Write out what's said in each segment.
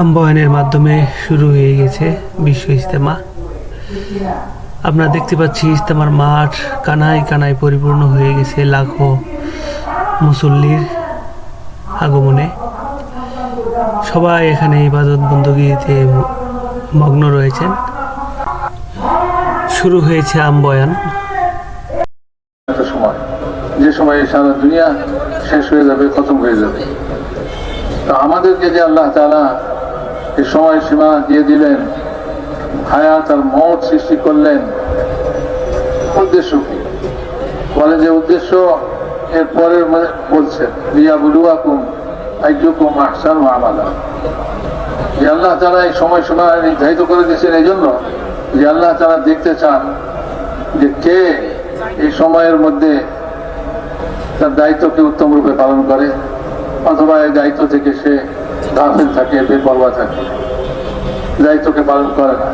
আম্বায়নের মাধ্যমে শুরু হয়ে গেছে বিশ্ব ইজতেমা। আমরা দেখতে পাচ্ছি ইজতেমার মাঠ কানায় কানায় পরিপূর্ণ হয়ে গেছে লাখো মুসল্লির আগমনে। সবাই এখানে ইবাদত বন্দগিতে মগ্ন রয়েছেন। শুরু হয়েছে আম্বয়ান। যে সময় সারা দুনিয়া শেষ হয়ে যাবে, খতম হয়ে যাবে। তো আমাদেরকে যে আল্লাহ তালা এই সময় সীমা দিয়ে দিলেন। হায়াত আর মত সৃষ্টি করলেন। উদ্দেশ্য কি? বলে যে উদ্দেশ্য এর পরের বলছেন রিয়া বুলুয়াকুম আইজুকুম আহসান আমালা। যে আল্লাহ তারা এই সময় সীমা নির্ধারিত করে দিয়েছেন এই জন্য যে আল্লাহ তারা দেখতে চান যে কে এই সময়ের মধ্যে তার দায়িত্বকে উত্তম রূপে পালন করে, অথবা এই দায়িত্ব থেকে সে গাফিল থাকে, বেপরোয়া থাকে। দায়িত্বকে পালন করে না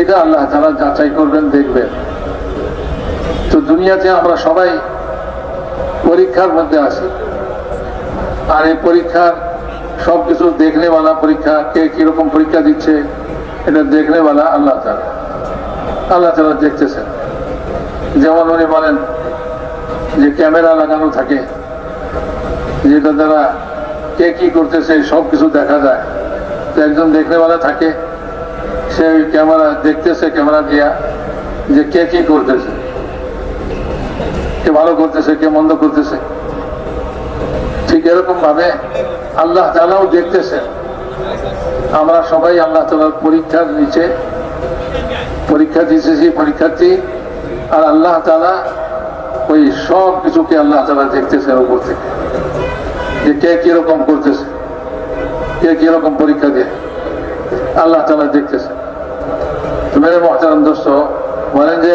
এটা আল্লাহ তারা যাচাই করবেন, দেখবেন। তো দুনিয়াতে আমরা সবাই পরীক্ষার মধ্যে আছি। আর এই পরীক্ষার সব কিছু দেখনেওয়ালা পরীক্ষা, কে কীরকম পরীক্ষা দিচ্ছে, এটা দেখনেওয়ালা আল্লাহ তালা আল্লাহ তালা দেখতেছেন। যেমন উনি বলেন যে ক্যামেরা লাগানো থাকে, যেটা দ্বারা কে কি করতেছে সব কিছু দেখা যায়। তো একজন দেখনেওয়ালা থাকে। সে ওই ক্যামেরা দেখতেছে, ক্যামেরা দিয়া, যে কে কি করতেছে। কে ভালো করতেছে, কে মন্দ করতেছে। ঠিক এরকম ভাবে আল্লাহ তালাও দেখতেছেন। আমরা সবাই আল্লাহ তালার পরীক্ষার নিচে, পরীক্ষা দিতেছি পরীক্ষার্থী। আর আল্লাহ তালা ওই সব কিছুকে আল্লাহ তালা দেখতেছেন উপর থেকে। যে কে কীরকম করতেছে, কে কীরকম পরীক্ষা দিয়ে, আল্লাহ তালা দেখতেছে। তো মেরে মহতারাম দোস্ত, বলেন যে,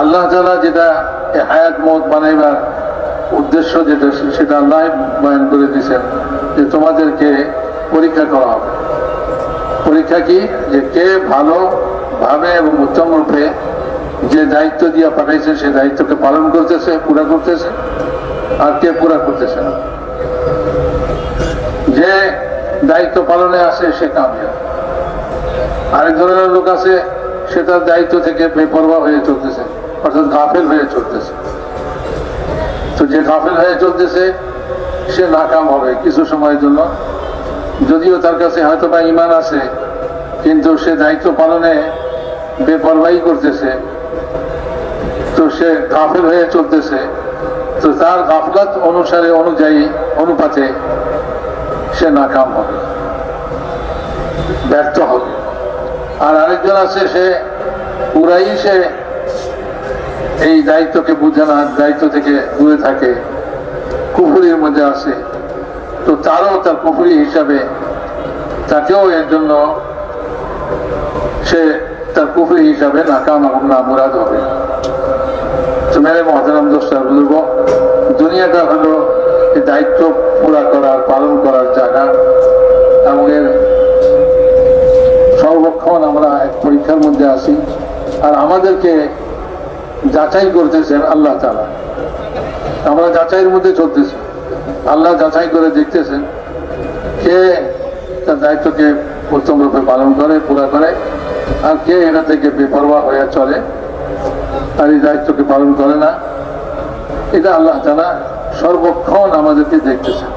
আল্লাহ তালা যেটা হায়াত মত বানাইবার উদ্দেশ্য যেটা, সেটা আল্লাহ বয়ান করে দিয়েছেন যে তোমাদেরকে পরীক্ষা করা হবে। পরীক্ষা কি? যে কে ভালো ভাবে এবং উত্তম রূপে যে দায়িত্ব দিয়ে পাঠাইছে, সে দায়িত্বকে পালন করতেছে, পুরা করতেছে। আর কে পুরা করতেছে না। যে দায়িত্ব পালনে আসে সে কামিয়াব। আরেক ধরনের লোক আছে, সে তার দায়িত্ব থেকে বেপরোয়া হয়ে চলতেছে, অর্থাৎ গাফেল হয়ে চলতেছে। তো যে গাফেল হয়ে চলতেছে, সে নাকাম হবে কিছু সময়ের জন্য। যদিও তার কাছে হয়তো বা ইমান আছে, কিন্তু সে দায়িত্ব পালনে বেপরবাহি করতেছে। তো সে গাফেল হয়ে চলতেছে তো তার গাফলাত অনুসারে, অনুযায়ী, অনুপাতে সে নাকাম হবে, ব্যর্থ হবে। আর আরেকজন আছে, সে পুরাই সে এই দায়িত্বকে বুঝে না দায়িত্ব থেকে দূরে থাকে, কুফুরির মধ্যে আছে। তো তারও তার কুফুরি হিসাবে তাকেও এর জন্য সে তার কুফরি হিসাবে নাকাম এবং নামুরাদ হবে। মেরে মহাতারাম বলব দুনিয়াটা হলো দায়িত্ব পুরা করার, পালন করার জায়গা। এর সর্বক্ষণ আমরা এক পরীক্ষার মধ্যে আছি। আর আমাদেরকে যাচাই করতেছেন আল্লাহ তালা আমরা যাচাইয়ের মধ্যে চলতেছি। আল্লাহ যাচাই করে দেখতেছেন কে তার দায়িত্বকে উত্তম রূপে পালন করে, পুরা করে, আর কে এটা থেকে বেপরোয়া হয়ে চলে। আর এই দায়িত্বকে পালন করে না। এটা আল্লাহ জানা সর্বক্ষণ আমাদেরকে দেখতেছেন